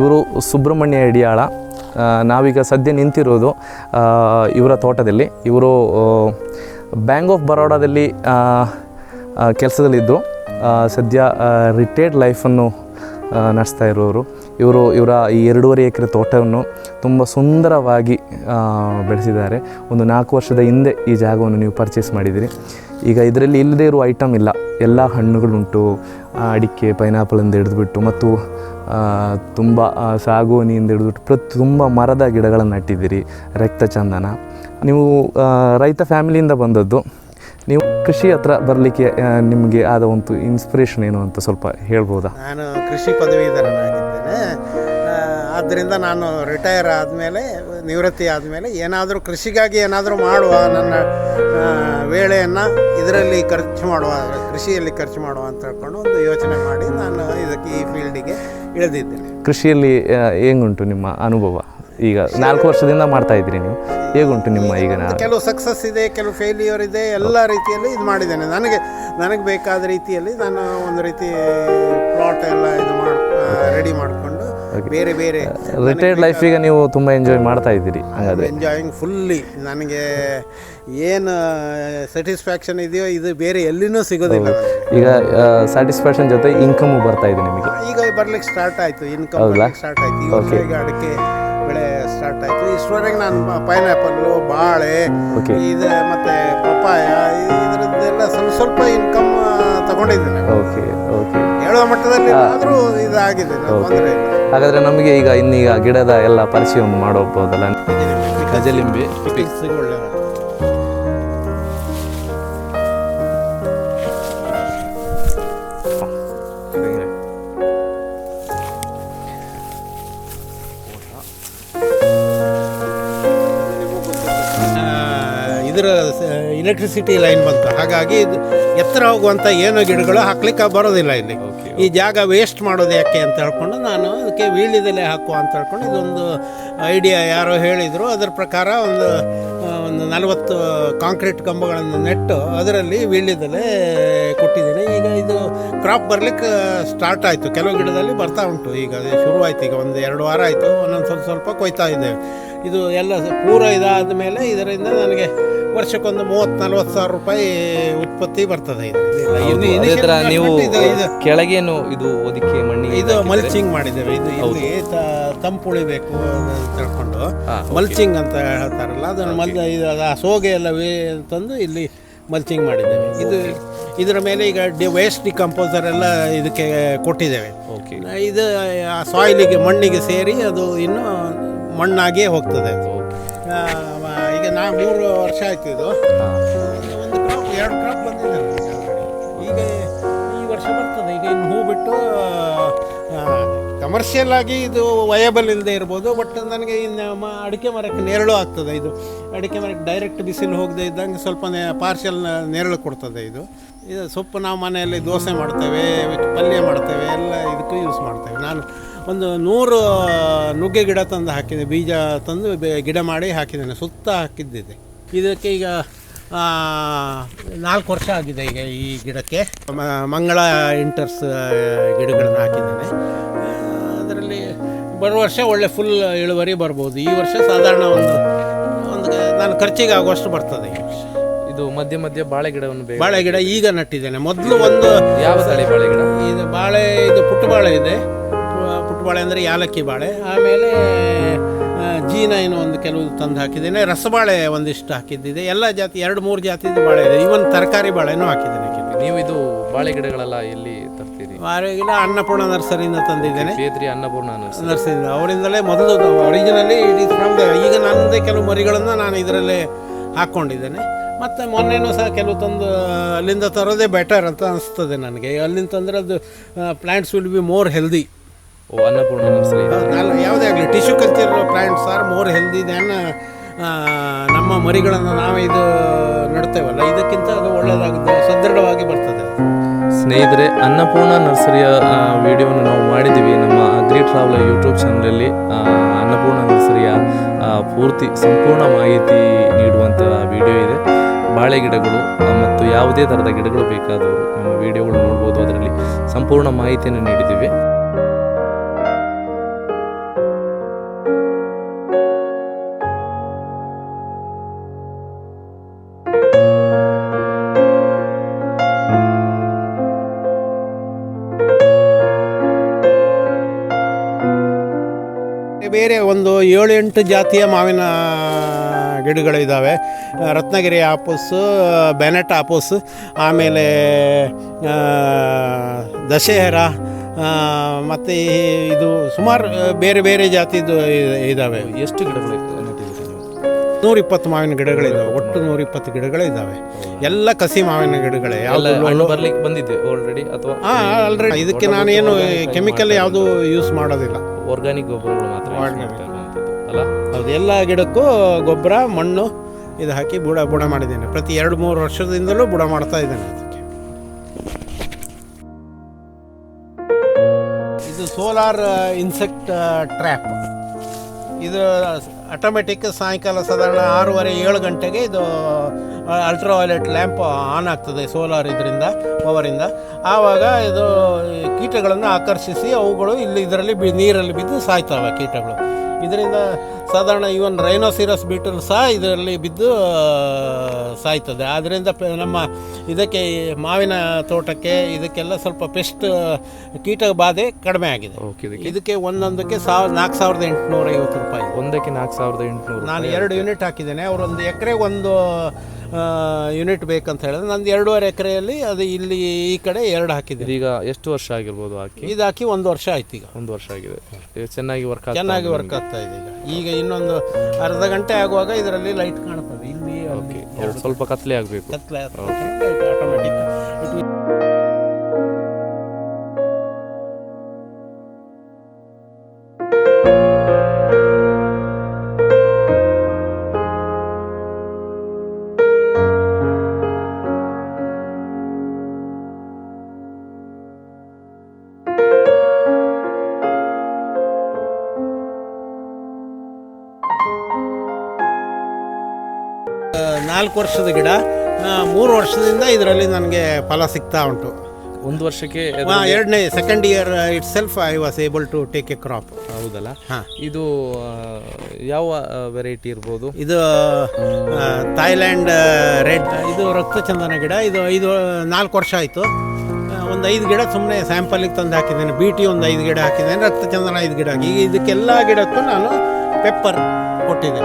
ಇವರು ಸುಬ್ರಹ್ಮಣ್ಯ ಯಡಿಯಾಳ ಆ, ನಾವೀಗ ಸದ್ಯ ನಿಂತಿರೋದು ಇವರ ತೋಟದಲ್ಲಿ. ಇವರು ಬ್ಯಾಂಕ್ ಆಫ್ ಬರೋಡಾದಲ್ಲಿ ಕೆಲಸದಲ್ಲಿದ್ದರು ಸದ್ಯ ರಿಟೈರ್ಡ್ ಲೈಫನ್ನು ನಡೆಸ್ತಾ ಇರೋರು. ಇವರು ಇವರ ಈ ಎರಡೂವರೆ ಎಕರೆ ತೋಟವನ್ನು ತುಂಬ ಸುಂದರವಾಗಿ ಬೆಳೆಸಿದ್ದಾರೆ. ಒಂದು ನಾಲ್ಕು ವರ್ಷದ ಹಿಂದೆ ಈ ಜಾಗವನ್ನು ನೀವು ಪರ್ಚೇಸ್ ಮಾಡಿದಿರಿ ಈಗ ಇದರಲ್ಲಿ ಇಲ್ಲದೇ ಇರುವ ಐಟಮ್ ಇಲ್ಲ. ಎಲ್ಲ ಹಣ್ಣುಗಳುಂಟು ಅಡಿಕೆ ಪೈನಾಪಲಿಂದ ಹಿಡಿದುಬಿಟ್ಟು ಮತ್ತು ತುಂಬ ಸಾಗುವನಿಯಿಂದ ಹಿಡಿದುಬಿಟ್ಟು ಪ್ರತಿ ತುಂಬ ಮರದ ಗಿಡಗಳನ್ನು ನಟ್ಟಿದ್ದೀರಿ ರಕ್ತಚಂದನ ನೀವು ಆ, ರೈತ ಫ್ಯಾಮಿಲಿಯಿಂದ ಬಂದದ್ದು ನೀವು ಕೃಷಿ ಹತ್ರ ಬರಲಿಕ್ಕೆ ನಿಮಗೆ ಆದ ಒಂದು ಇನ್ಸ್ಪಿರೇಷನ್ ಏನು ಅಂತ ಸ್ವಲ್ಪ ಹೇಳ್ಬೋದಾ? ನಾನು ಕೃಷಿ ಪದವೀಧರನಾಗಿದ್ದೇನೆ. ಆದ್ದರಿಂದ ನಾನು ರಿಟೈರ್ ಆದಮೇಲೆ ನಿವೃತ್ತಿ ಆದಮೇಲೆ ಏನಾದರೂ ಕೃಷಿಗಾಗಿ ಏನಾದರೂ ಮಾಡುವ ನನ್ನ ವೇಳೆಯನ್ನು ಇದರಲ್ಲಿ ಖರ್ಚು ಮಾಡುವ ಕೃಷಿಯಲ್ಲಿ ಖರ್ಚು ಮಾಡುವ ಅಂತ ಹೇಳ್ಕೊಂಡು ಒಂದು ಯೋಚನೆ ಮಾಡಿ ನಾನು ಇದಕ್ಕೆ ಈ ಫೀಲ್ಡಿಗೆ ಇಳಿದಿದ್ದೇನೆ. ಕೃಷಿಯಲ್ಲಿ ಹೇಗುಂಟು ನಿಮ್ಮ ಅನುಭವ? ಈಗ ನಾಲ್ಕು ವರ್ಷದಿಂದ ಮಾಡ್ತಾ ಇದ್ದೀರಿ ನೀವು. ಹೇಗುಂಟು ನಿಮ್ಮ ಈಗ ಕೆಲವು ಸಕ್ಸಸ್ ಇದೆ ಕೆಲವು ಫೇಲ್ಯೂರ್ ಇದೆ ಎಲ್ಲ ರೀತಿಯಲ್ಲಿ ಇದು ಮಾಡಿದ್ದೇನೆ. ನನಗೆ ನನಗೆ ಬೇಕಾದ ರೀತಿಯಲ್ಲಿ ನಾನು ಒಂದು ರೀತಿ ಪ್ಲಾಟ್ ಎಲ್ಲ ಇದು ಮಾಡಿ ರೆಡಿ ಮಾಡಿಕೊಂಡು ಬೇರೆ ಬೇರೆ. ರಿಟೈರ್ಡ್ ಲೈಫಿಗೆ ನೀವು ತುಂಬ ಎಂಜಾಯ್ ಮಾಡ್ತಾ ಇದ್ದೀರಿ ಹಾಗಾದರೆ. ಎಂಜಾಯಿಂಗ್ ಫುಲ್ಲಿ ನನಗೆ ಏನು ಸ್ಯಾಟಿಸ್ಫ್ಯಾಕ್ಷನ್ ಇದೆಯೋ ಇದು ಬೇರೆ ಎಲ್ಲಿನೂ ಸಿಗೋದಿಲ್ಲ ಈಗ ಸ್ಯಾಟಿಸ್ಫ್ಯಾಕ್ಷನ್ ಜೊತೆ ಇನ್ಕಮ್ ಬರ್ತಾ ಇದೆ ನಿಮಗೆ. ಈಗ ಬರ್ಲಿಕ್ಕೆ ಸ್ಟಾರ್ಟ್ ಆಯಿತು. ಇನ್ಕಮ್ ಬರ್ಲಿಕ್ಕೆ ಸ್ಟಾರ್ಟ್ ಆಯಿತು. ಈಗ ಅಡಿಕೆ ಬೆಳೆ ಸ್ಟಾರ್ಟ್ ಆಯಿತು. ಇಷ್ಟರವರೆಗೆ ನಾನು ಪೈನಾಪಲ್ಲು ಬಾಳೆ. ಇದು ಮತ್ತು ಪಪ್ಪಾಯ ಇದರದ್ದೆಲ್ಲ ಸ್ವಲ್ಪ ಸ್ವಲ್ಪ ಇನ್ಕಮ್ ತಗೊಂಡಿದ್ದೇನೆ. ಓಕೆ ಓಕೆ ಹೇಳೋ ಮಟ್ಟದಲ್ಲಿ ಆದರೂ ಇದಾಗಿದೆ ತೊಂದರೆ ಇಲ್ಲ. ಹಾಗಾದರೆ ನಮಗೆ ಈಗ ಇನ್ನೀಗ ಗಿಡದ ಎಲ್ಲ ಪರಿಚಯವನ್ನು ಮಾಡಬಹುದಲ್ಲ ಗಜಲಿಂಬೆ ಇಲೆಕ್ಟ್ರಿಸಿಟಿ ಲೈನ್ ಬಂತು. ಹಾಗಾಗಿ ಇದು ಎತ್ತರ ಹೋಗುವಂಥ ಏನೋ ಗಿಡಗಳು ಹಾಕ್ಲಿಕ್ಕೆ ಬರೋದಿಲ್ಲ ಇಲ್ಲಿ. ಈ ಜಾಗ ವೇಸ್ಟ್ ಮಾಡೋದು ಯಾಕೆ ಅಂತ ಹೇಳ್ಕೊಂಡು ನಾನು ಅದಕ್ಕೆ ವೀಳ್ಯದೆಲೆ ಹಾಕುವ ಅಂತ ಹೇಳ್ಕೊಂಡು ಇದೊಂದು ಐಡಿಯಾ ಯಾರೋ ಹೇಳಿದರು. ಅದರ ಪ್ರಕಾರ ಒಂದು ಒಂದು ನಲವತ್ತು ಕಾಂಕ್ರೀಟ್ ಕಂಬಗಳನ್ನು ನೆಟ್ಟು ಅದರಲ್ಲಿ ವೀಳ್ಯದೆಲೆ ಕೊಟ್ಟಿದ್ದೀನಿ. ಈಗ ಇದು ಕ್ರಾಪ್ ಬರಲಿಕ್ಕೆ ಸ್ಟಾರ್ಟ್ ಆಯಿತು. ಕೆಲವು ಗಿಡದಲ್ಲಿ ಬರ್ತಾ ಉಂಟು. ಈಗ ಶುರುವಾಯ್ತು. ಈಗ ಒಂದು ಎರಡು ವಾರ ಆಯಿತು. ಒಂದೊಂದು ಸ್ವಲ್ಪ ಸ್ವಲ್ಪ ಕೊಯ್ತಾ ಇದ್ದೇವೆ. ಇದು ಎಲ್ಲ ಪೂರ ಇದಾದ ಮೇಲೆ ಇದರಿಂದ ನನಗೆ ವರ್ಷಕ್ಕೊಂದು ಮೂವತ್ತು ನಲ್ವತ್ತು ಸಾವಿರ ರೂಪಾಯಿ ಉತ್ಪತ್ತಿ ಬರ್ತದೆ ನೀವು ಕೆಳಗೇನು ಇದು ಒದಿಕೆ ಮಣ್ಣಿಗೆ ಇದು ಮಲ್ಚಿಂಗ್ ಮಾಡಿದ್ದೇವೆ. ಇದು ಇಲ್ಲಿ ತಂಪು ಉಳಿಬೇಕು ಅಂತ ತಿಳ್ಕೊಂಡು. ಮಲ್ಚಿಂಗ್ ಅಂತ ಹೇಳ್ತಾರಲ್ಲ ಅದನ್ನು ಮಲ್ ಇದು ಆ ಸೋಗೆ ಎಲ್ಲ ವೇ ತಂದು ಇಲ್ಲಿ ಮಲ್ಚಿಂಗ್ ಮಾಡಿದ್ದೇವೆ. ಇದು ಇದರ ಮೇಲೆ ಈಗ ಡಿ ವೇಸ್ಟ್ ಡಿಕಂಪೋಸರ್ ಎಲ್ಲ ಇದಕ್ಕೆ ಕೊಟ್ಟಿದ್ದೇವೆ. ಓಕೆ ಇದು ಆ ಸಾಯಿಲಿಗೆ ಮಣ್ಣಿಗೆ ಸೇರಿ ಅದು ಇನ್ನು ಮಣ್ಣಾಗಿಯೇ ಹೋಗ್ತದೆ. ಈಗ ನಾ ಮೂರು ವರ್ಷ ಆಯ್ತು ಇದು. ಒಂದು ಕ್ರಾಪ್ ಎರಡು ಕ್ರಾಪ್ ಬಂದಿದೆ ಈಗ. ಈ ವರ್ಷ ಬರ್ತದೆ. ಈಗ ಇನ್ನು ಹೂ ಬಿಟ್ಟು ಕಮರ್ಷಿಯಲ್ ಆಗಿ ಇದು ವಯಬಲ್ ಇಲ್ಲದೆ ಇರ್ಬೋದು. ಬಟ್ ನನಗೆ ಇನ್ನು ಅಡಿಕೆ ಮರಕ್ಕೆ ನೆರಳು ಆಗ್ತದೆ ಇದು. ಅಡಿಕೆ ಮರಕ್ಕೆ ಡೈರೆಕ್ಟ್ ಬಿಸಿಲು ಹೋಗದೆ ಇದ್ದಂಗೆ ಸ್ವಲ್ಪ ಪಾರ್ಷಲ್ ನೆರಳು ಕೊಡ್ತದೆ ಇದು. ಇದು ಸೊಪ್ಪು ನಾವು ಮನೆಯಲ್ಲಿ ದೋಸೆ ಮಾಡ್ತೇವೆ ಪಲ್ಯ ಮಾಡ್ತೇವೆ, ಎಲ್ಲ ಇದಕ್ಕೂ ಯೂಸ್ ಮಾಡ್ತೇವೆ. ನಾನು ಒಂದು ನೂರು ನುಗ್ಗೆ ಗಿಡ ತಂದು ಹಾಕಿದೆ. ಬೀಜ ತಂದು ಗಿಡ ಮಾಡಿ ಹಾಕಿದ್ದೇನೆ ಸುತ್ತ ಹಾಕಿದ್ದಿದೆ. ಇದಕ್ಕೆ ಈಗ ನಾಲ್ಕು ವರ್ಷ ಆಗಿದೆ ಈಗ ಈ ಗಿಡಕ್ಕೆ. ಮಂಗಳ ಇಂಟರ್ಸ್ ಗಿಡಗಳನ್ನು ಹಾಕಿದ್ದೇನೆ. ಅದರಲ್ಲಿ ಬರುವ ವರ್ಷ ಒಳ್ಳೆ ಫುಲ್ ಇಳುವರಿ ಬರ್ಬೋದು. ಈ ವರ್ಷ ಸಾಧಾರಣ ಒಂದು ಒಂದು ನಾನು ಖರ್ಚಿಗೆ ಆಗುವಷ್ಟು ಬರ್ತದೆ ಈ ವರ್ಷ. ಇದು ಮಧ್ಯ ಮಧ್ಯ ಬಾಳೆ ಗಿಡವನ್ನು ಬಾಳೆ ಗಿಡ ಈಗ ನಟ್ಟಿದ್ದೇನೆ. ಮೊದಲು ಒಂದು ಯಾವ ತಳಿ ಬಾಳೆ ಗಿಡ? ಇದು ಬಾಳೆ ಇದು ಪುಟ್ಟ ಬಾಳೆ ಇದೆ. ಪುಟ್ಟ ಬಾಳೆ ಅಂದರೆ ಯಾಲಕ್ಕಿ ಬಾಳೆ. ಆಮೇಲೆ ಜೀನ ಏನೋ ಒಂದು ಕೆಲವು ತಂದು ಹಾಕಿದ್ದೇನೆ. ರಸಬಾಳೆ ಒಂದಿಷ್ಟು ಹಾಕಿದ್ದಿದೆ. ಎಲ್ಲ ಜಾತಿ ಎರಡು ಮೂರು ಜಾತಿದು ಬಾಳೆ ಇದೆ. ಈವನ್ ತರಕಾರಿ ಬಾಳೆನೂ ಹಾಕಿದ್ದೇನೆ ನೀವು ಇದು ಬಾಳೆ ಗಿಡಗಳೆಲ್ಲ ಎಲ್ಲಿ ತರ್ತೀರಿ? ಬಾಳೆ ಗಿಡ ಅನ್ನಪೂರ್ಣ ನರ್ಸರಿಯಿಂದ ತಂದಿದ್ದೇನೆ. ಚೇತ್ರಿ ಅನ್ನಪೂರ್ಣ ನರ್ಸರಿ. ನರ್ಸರಿಯಿಂದ. ಅವರಿಂದಲೇ ಮೊದಲು ಒರಿಜಿನಲಿ ಇಟ್ ಫ್ರಮ್ ಈಗ ನನ್ನದೇ ಕೆಲವು ಮರಿಗಳನ್ನು ನಾನು ಇದರಲ್ಲೇ ಹಾಕ್ಕೊಂಡಿದ್ದೇನೆ ಮತ್ತು ಮೊನ್ನೆನೂ ಸಹ ಕೆಲವು ತಂದು ಅಲ್ಲಿಂದ ತರೋದೇ ಬೆಟರ್ ಅಂತ ಅನಿಸ್ತದೆ ನನಗೆ. ಅಲ್ಲಿಂದ ತಂದರೆ ಅದು plants will be more healthy O Annapurna nursery. ಅಲ್ಲ ಯಾವುದೇ ಆಗಲಿ tissue culture plants are more healthy than ನಮ್ಮ ಮರಿಗಳನ್ನು ನಾವೇ ಇದು ನಡ್ತೇವಲ್ಲ ಇದಕ್ಕಿಂತ ಅದು ಒಳ್ಳೆಯದಾಗುತ್ತೆ ಸದೃಢವಾಗಿ ಬರ್ತದೆ. ಸ್ನೇಹಿತರೆ ಅನ್ನಪೂರ್ಣ ನರ್ಸರಿಯ ವಿಡಿಯೋವನ್ನು ನಾವು ಮಾಡಿದ್ದೀವಿ ನಮ್ಮ ಅಗ್ರಿ ಟ್ರಾವೆಲ್ ಯೂಟ್ಯೂಬ್ ಚಾನಲಲ್ಲಿ. ಅನ್ನಪೂರ್ಣ ನರ್ಸರಿಯ ಪೂರ್ತಿ ಸಂಪೂರ್ಣ ಮಾಹಿತಿ ನೀಡುವಂಥ ವಿಡಿಯೋ ಇದೆ. ಬಾಳೆ ಗಿಡಗಳು ಮತ್ತು ಯಾವುದೇ ಥರದ ಗಿಡಗಳು ಬೇಕಾದವು ನಮ್ಮ ವಿಡಿಯೋಗಳು ನೋಡ್ಬೋದು. ಅದರಲ್ಲಿ ಸಂಪೂರ್ಣ ಮಾಹಿತಿಯನ್ನು ನೀಡಿದ್ದೀವಿ. ಬೇರೆ ಒಂದು ಏಳು ಎಂಟು ಜಾತಿಯ ಮಾವಿನ ಗಿಡಗಳಿದ್ದಾವೆ ರತ್ನಗಿರಿ ಆಪಸ್ ಬೆನೆಟ್ ಆಪೂಸ್ ಆಮೇಲೆ ದಶಹರ ಮತ್ತು ಇದು ಸುಮಾರು ಬೇರೆ ಬೇರೆ ಜಾತಿದು ಇದ್ದಾವೆ ಎಷ್ಟು ಗಿಡಗಳು ನೂರಿಪ್ಪತ್ತು ಮಾವಿನ ಗಿಡಗಳಿದ್ದಾವೆ ಒಟ್ಟು ನೂರಿಪ್ಪತ್ತು ಗಿಡಗಳಿದ್ದಾವೆ ಎಲ್ಲ ಕಸಿ ಮಾವಿನ ಗಿಡಗಳೇ. ಯಾವುದು ಬರ್ಲಿಕ್ಕೆ ಬಂದಿದೆ ಆಲ್ರೆಡಿ ಅಥವಾ ಹಾಂ ಆಲ್ರೆಡಿ ಇದಕ್ಕೆ ನಾನೇನು ಕೆಮಿಕಲ್ ಯಾವುದು ಯೂಸ್ ಮಾಡೋದಿಲ್ಲ. ಆರ್ಗಾನಿಕ್ ಗೊಬ್ಬರಗಳು ಮಾತ್ರ use ಮಾಡ್ತಾ ಇರುವಂಥದ್ದು, ಅಲ್ಲ? ಹೌದು ಎಲ್ಲ ಗಿಡಕ್ಕೂ ಗೊಬ್ಬರ ಮಣ್ಣು ಇದು ಹಾಕಿ ಬುಡ ಬುಡ ಮಾಡಿದ್ದೇನೆ. ಪ್ರತಿ ಎರಡು ಮೂರು ವರ್ಷದಿಂದಲೂ ಬುಡ ಮಾಡ್ತಾ ಇದ್ದೇನೆ ಅದಕ್ಕೆ. ಇದು ಸೋಲಾರ್ ಇನ್ಸೆಕ್ಟ್ ಟ್ರ್ಯಾಪ್ ಇದು ಆಟೋಮೆಟಿಕ್ ಸಾಯಂಕಾಲ ಸಾಧಾರಣ ಆರೂವರೆ ಏಳು ಗಂಟೆಗೆ ಇದು ಅಲ್ಟ್ರಾ ವೈಲೆಟ್ ಲ್ಯಾಂಪ್ ಆನ್ ಆಗ್ತದೆ ಸೋಲಾರ್ ಇದರಿಂದ ಪವರಿಂದ ಆವಾಗ ಇದು ಕೀಟಗಳನ್ನು ಆಕರ್ಷಿಸಿ ಅವುಗಳು ಇಲ್ಲಿ ಇದರಲ್ಲಿ ಬಿ ನೀರಲ್ಲಿ ಬಿದ್ದು ಸಾಯ್ತವೆ ಕೀಟಗಳು. ಇದರಿಂದ ಸಾಧಾರಣ ಇವನ್ ರೈನೋಸಿರಸ್ ಬೀಟಲ್ ಸಹ ಇದರಲ್ಲಿ ಬಿದ್ದು ಸಾಯ್ತದೆ. ಆದ್ದರಿಂದ ನಮ್ಮ ಇದಕ್ಕೆ ಮಾವಿನ ತೋಟಕ್ಕೆ ಇದಕ್ಕೆಲ್ಲ ಸ್ವಲ್ಪ ಪೆಸ್ಟ್ ಕೀಟ ಬಾಧೆ ಕಡಿಮೆ ಆಗಿದೆ. ಇದಕ್ಕೆ? ಒಂದೊಂದಕ್ಕೆ ಸಾವಿರ ನಾಲ್ಕು ಸಾವಿರದ ಎಂಟುನೂರ ಐವತ್ತು ರೂಪಾಯಿ. ಒಂದಕ್ಕೆ ನಾಲ್ಕು ಸಾವಿರದ ಎಂಟುನೂರು ನಾನು ಎರಡು ಯೂನಿಟ್ ಹಾಕಿದ್ದೇನೆ. ಅವರು ಒಂದು ಎಕರೆ ಒಂದು ಯೂನಿಟ್ ಬೇಕಂತ ಹೇಳಿದ್ರೆ ನಂದು ಎರಡೂವರೆ ಎಕರೆಯಲ್ಲಿ ಅದು ಇಲ್ಲಿ ಈ ಕಡೆ ಎರಡು ಹಾಕಿದ್ರಿ ಈಗ ಎಷ್ಟು ವರ್ಷ ಆಗಿರ್ಬೋದು ಹಾಕಿ? ಇದು ಹಾಕಿ ಒಂದು ವರ್ಷ ಆಯ್ತು ಈಗ. ಒಂದು ವರ್ಷ ಆಗಿದೆ. ಚೆನ್ನಾಗಿ ವರ್ಕ್ ಚೆನ್ನಾಗಿ ವರ್ಕ್ ಆಗ್ತಾ ಇದೆ ಈಗ. ಈಗ ಇನ್ನೊಂದು ಅರ್ಧ ಗಂಟೆ ಆಗುವಾಗ ಇದರಲ್ಲಿ ಲೈಟ್ ಕಾಣ್ತದೆ ಇಲ್ಲಿ ಎರಡು ಸ್ವಲ್ಪ ಕತ್ಲೆ ಆಗಬೇಕು. ಕತ್ಲೆ ಆಟೋಮೆಟಿಕ್ ನಾಲ್ಕು ವರ್ಷದ ಗಿಡ ಮೂರು ವರ್ಷದಿಂದ ಇದರಲ್ಲಿ ನನಗೆ ಫಲ ಸಿಗ್ತಾ ಉಂಟು. ಒಂದು ವರ್ಷಕ್ಕೆ ಎರಡನೇ second year it self I was able to take a crop ಹೌದಲ್ಲ? ಹಾಂ. ಇದು ಯಾವ ವೆರೈಟಿ ಇರ್ಬೋದು? ಇದು ಥಾಯ್ಲ್ಯಾಂಡ್ ರೆಡ್ ಇದು ರಕ್ತಚಂದನ ಗಿಡ. ಇದು ಐದು ನಾಲ್ಕು ವರ್ಷ ಆಯಿತು. ಒಂದು ಐದು ಗಿಡ ಸುಮ್ಮನೆ ಸ್ಯಾಂಪಲಿಗೆ ತಂದು ಹಾಕಿದ್ದೇನೆ. ಬಿ ಟಿ ಒಂದು ಐದು ಗಿಡ ಹಾಕಿದ್ದೇನೆ. ರಕ್ತಚಂದನ ಐದು ಗಿಡ ಹಾಕಿ. ಈಗ ಇದಕ್ಕೆಲ್ಲ ಗಿಡಕ್ಕೂ ನಾನು ಪೆಪ್ಪರ್ ಕೊಟ್ಟಿದ್ದೆ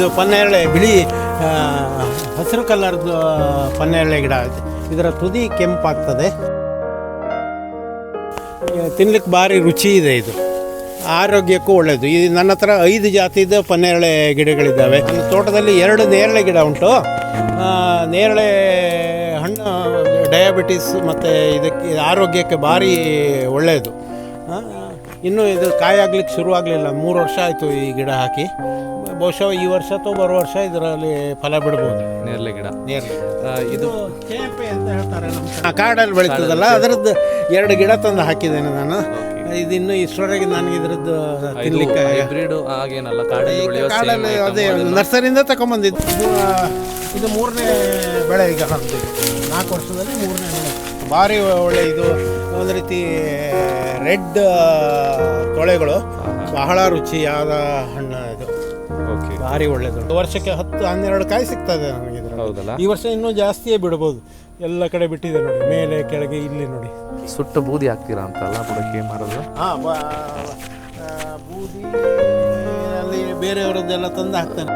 ಇದು ಪನ್ನೇರಳೆ ಬಿಳಿ ಹಸಿರು ಕಲರ್ದು ಪನ್ನೇರಳೆ ಗಿಡ ಇದೆ. ಇದರ ತುದಿ ಕೆಂಪಾಗ್ತದೆ. ತಿನ್ಲಿಕ್ಕೆ ಭಾರಿ ರುಚಿ ಇದೆ ಇದು. ಆರೋಗ್ಯಕ್ಕೂ ಒಳ್ಳೆಯದು ಇದು ನನ್ನ ಹತ್ರ ಐದು ಜಾತಿದ ಪನ್ನೇರಳೆ ಗಿಡಗಳಿದ್ದಾವೆ. ನನ್ನ ತೋಟದಲ್ಲಿ ಎರಡು ನೇರಳೆ ಗಿಡ ಉಂಟು. ನೇರಳೆ ಹಣ್ಣು ಡಯಾಬಿಟಿಸ್ ಮತ್ತು ಇದಕ್ಕೆ ಆರೋಗ್ಯಕ್ಕೆ ಭಾರಿ ಒಳ್ಳೆಯದು ಇನ್ನೂ ಇದು ಕಾಯಾಗ್ಲಿಕ್ಕೆ ಶುರುವಾಗಲಿಲ್ಲ. ಮೂರು ವರ್ಷ ಆಯಿತು ಈ ಗಿಡ ಹಾಕಿ. ಬಹುಶಃ ಈ ವರ್ಷ ಅಥವಾ ಬರೋ ವರ್ಷ ಇದರಲ್ಲಿ ಫಲ ಬಿಡ್ಬೋದು. ನೇರಳೆ ಗಿಡ. ನೇರಳೆ. ಆ, ಇದು ಅಂತ ಹೇಳ್ತಾರೆ ನಮ್ಮ ಕಾಡಲ್ಲಿ ಬೆಳೀತದಲ್ಲ ಅದರದ್ದು ಎರಡು ಗಿಡ ತಂದು ಹಾಕಿದ್ದೇನೆ ನಾನು. ಇದು ಇನ್ನು ಇಷ್ಟರವರೆಗೆ ನನಗೆ ಇದ್ರದ್ದು ತಿನ್ಲಿಕ್ಕೆ ಹೈಬ್ರಿಡ್ ಆಗೇನಲ್ಲ ಕಾಡಲ್ಲಿ ಬೆಳೆಯೋ same ಕಾಡಲ್ಲಿ item ಅದೇ. ನರ್ಸರಿಯಿಂದ ತಗೊಂಬಂದಿದ್ದು. ಇದು, ಇದು ಮೂರನೇ ಬೆಳೆ ಈಗ ನಮ್ದು ನಾಲ್ಕು ವರ್ಷದಲ್ಲಿ ಮೂರನೇ ಬೆಳೆ. ಭಾರಿ ಒಳ್ಳೆ ಇದು ಒಂದು ರೀತಿ ರೆಡ್ ತೊಳೆಗಳು ಬಹಳ ರುಚಿಯಾದ ಹಣ್ಣು ಇದು. ಓಕೆ ಭಾರಿ ಒಳ್ಳೇದು. ವರ್ಷಕ್ಕೆ ಹತ್ತು ಹನ್ನೆರಡು ಕಾಯಿ ಸಿಗ್ತದೆ ನಮಗೆ. ಹೌದಲ್ಲ? ಈ ವರ್ಷ ಇನ್ನೂ ಜಾಸ್ತಿಯೇ ಬಿಡಬಹುದು ಎಲ್ಲ ಕಡೆ ಬಿಟ್ಟಿದೆ ನೋಡಿ. ಮೇಲೆ ಕೆಳಗೆ ಇಲ್ಲಿ ನೋಡಿ. ಸುಟ್ಟ ಬೂದಿ ಹಾಕ್ತೀರಾ ಅಂತಲ್ಲ ಬುಡಕ್ಕೆ ಮರದ ಹಾಂ ಬೂದಿ ಅಲ್ಲಿ ಬೇರೆಯವರದ್ದೆಲ್ಲ ತಂದು ಹಾಕ್ತಾನೆ.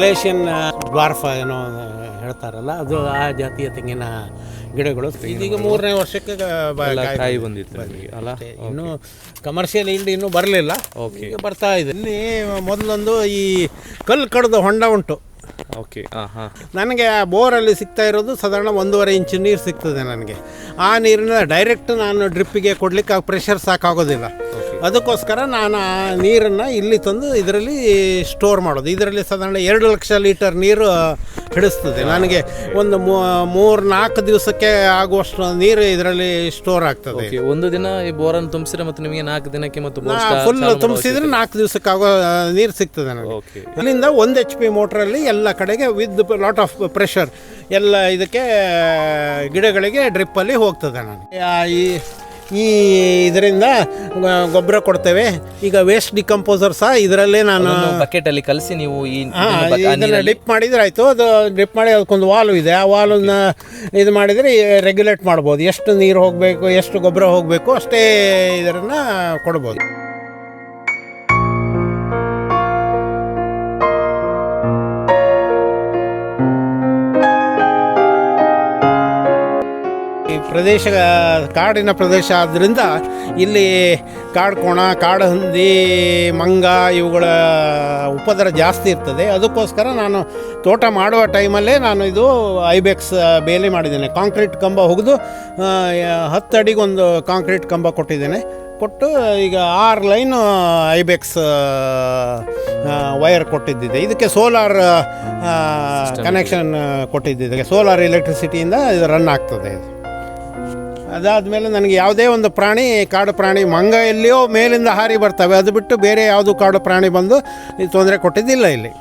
ಮಲೇಷಿಯನ್ ಡ್ವಾರ್ಫ ಏನೋ ಹೇಳ್ತಾರಲ್ಲ ಅದು ಆ ಜಾತಿಯ ತೆಂಗಿನ ಗಿಡಗಳು. ಇದೀಗ ಮೂರನೇ ವರ್ಷಕ್ಕೆ ಕಾಯಿ ಬಂದಿತ್ತು ಅಲ್ಲ? ಇನ್ನು ಕಮರ್ಷಿಯಲ್ ಇಲ್ಡ್ ಇನ್ನೂ ಬರಲಿಲ್ಲ. ಓಕೆ. ಈಗ ಬರ್ತಾ ಇದೆ. ಇಲ್ಲಿ ಮೊದಲೊಂದು ಈ ಕಲ್ಲು ಕಡ್ದು ಹೊಂಡ ಉಂಟು. ಓಕೆ ನನಗೆ ಆ ಬೋರಲ್ಲಿ ಸಿಗ್ತಾ ಇರೋದು ಸಾಧಾರಣ ಒಂದೂವರೆ ಇಂಚು ನೀರು ಸಿಗ್ತದೆ ನನಗೆ. ಆ ನೀರನ್ನ ಡೈರೆಕ್ಟ್ ನಾನು ಡ್ರಿಪ್ಪಿಗೆ ಕೊಡಲಿಕ್ಕೆ ಪ್ರೆಷರ್ ಸಾಕಾಗೋದಿಲ್ಲ. ಅದಕ್ಕೋಸ್ಕರ ನಾನು ಆ ನೀರನ್ನು ಇಲ್ಲಿ ತಂದು ಇದರಲ್ಲಿ ಸ್ಟೋರ್ ಮಾಡೋದು. ಇದರಲ್ಲಿ ಸಾಧಾರಣ ಎರಡು ಲಕ್ಷ ಲೀಟರ್ ನೀರು ಹಿಡಿಸ್ತದೆ. ನನಗೆ ಒಂದು ಮೂರು ನಾಲ್ಕು ದಿವಸಕ್ಕೆ ಆಗುವಷ್ಟು ನೀರು ಇದರಲ್ಲಿ ಸ್ಟೋರ್ ಆಗ್ತದೆ. ಒಂದು ದಿನ ಈ ಬೋರನ್ನು ತುಂಬಿಸಿದ್ರೆ ಮತ್ತು ನಿಮಗೆ ನಾಲ್ಕು ದಿನಕ್ಕೆ ಮತ್ತು ಫುಲ್ ತುಂಬಿಸಿದ್ರೆ ನಾಲ್ಕು ದಿವಸಕ್ಕೆ ಆಗೋ ನೀರು ಸಿಗ್ತದೆ ನನಗೆ. ಅಲ್ಲಿಂದ ಒಂದು ಎಚ್ ಪಿ ಮೋಟ್ರಲ್ಲಿ ಎಲ್ಲ ಕಡೆಗೆ ವಿತ್ ಲಾಟ್ ಆಫ್ ಪ್ರೆಷರ್ ಎಲ್ಲ ಇದಕ್ಕೆ ಗಿಡಗಳಿಗೆ ಡ್ರಿಪ್ಪಲ್ಲಿ ಹೋಗ್ತದೆ ನಾನು ಈ ಈ ಇದರಿಂದ ಗೊಬ್ಬರ ಕೊಡ್ತೇವೆ. ಈಗ ವೇಸ್ಟ್ ಡಿಕಂಪೋಸರ್ ಸಹ ಇದರಲ್ಲೇ ನಾನು ಬಕೆಟಲ್ಲಿ ಕಲಸಿ ನೀವು ಈ ಇದನ್ನು ಡಿಪ್ ಮಾಡಿದ್ರೆ ಆಯಿತು. ಅದು ಡಿಪ್ ಮಾಡಿ ಅದಕ್ಕೊಂದು ವಾಲು ಇದೆ. ಆ ವಾಲನ್ನು ಇದು ಮಾಡಿದರೆ ರೆಗ್ಯುಲೇಟ್ ಮಾಡ್ಬೋದು. ಎಷ್ಟು ನೀರು ಹೋಗಬೇಕು ಎಷ್ಟು ಗೊಬ್ಬರ ಹೋಗಬೇಕು ಅಷ್ಟೇ ಇದನ್ನು ಕೊಡ್ಬೋದು. ಪ್ರದೇಶ ಕಾಡಿನ ಪ್ರದೇಶ ಆದ್ದರಿಂದ ಇಲ್ಲಿ ಕಾಡು ಕೋಣ ಕಾಡು ಹಂದಿ ಮಂಗ ಇವುಗಳ ಉಪದ್ರ ಜಾಸ್ತಿ ಇರ್ತದೆ. ಅದಕ್ಕೋಸ್ಕರ ನಾನು ತೋಟ ಮಾಡುವ ಟೈಮಲ್ಲೇ ನಾನು ಇದು ಐಬೆಕ್ಸ್ ಬೇಲಿ ಮಾಡಿದ್ದೇನೆ. ಕಾಂಕ್ರೀಟ್ ಕಂಬ ಒಗೆದು ಹತ್ತು ಅಡಿಗೊಂದು ಕಾಂಕ್ರೀಟ್ ಕಂಬ ಕೊಟ್ಟಿದ್ದೇನೆ. ಕೊಟ್ಟು ಈಗ ಆರು ಲೈನು ಐಬೆಕ್ಸ್ ವೈರ್ ಕೊಟ್ಟಿದ್ದಿದೆ. ಇದಕ್ಕೆ ಸೋಲಾರ್ ಕನೆಕ್ಷನ್ ಕೊಟ್ಟಿದ್ದಿದೆ. ಸೋಲಾರ್ ಎಲೆಕ್ಟ್ರಿಸಿಟಿಯಿಂದ ಇದು ರನ್ ಆಗ್ತದೆ ಇದು. ಅದಾದಮೇಲೆ ನನಗೆ ಯಾವುದೇ ಒಂದು ಪ್ರಾಣಿ, ಕಾಡು ಪ್ರಾಣಿ ಮಂಗ ಎಲ್ಲಿಯೋ ಮೇಲಿಂದ ಹಾರಿ ಬರ್ತವೆ. ಅದು ಬಿಟ್ಟು ಬೇರೆ ಯಾವುದು ಕಾಡು ಪ್ರಾಣಿ ಬಂದು ತೊಂದರೆ ಕೊಟ್ಟಿದ್ದಿಲ್ಲ ಇಲ್ಲಿ.